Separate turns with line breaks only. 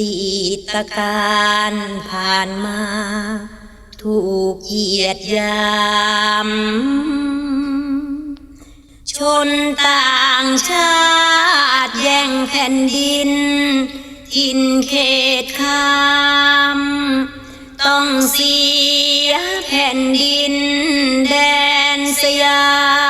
ดีตการผ่านมา ถูกเหยียดยาม ชนต่างชาติแย่งแผ่นดิน ทินเขตคามต้องเสียแผ่นดินแดนสยาม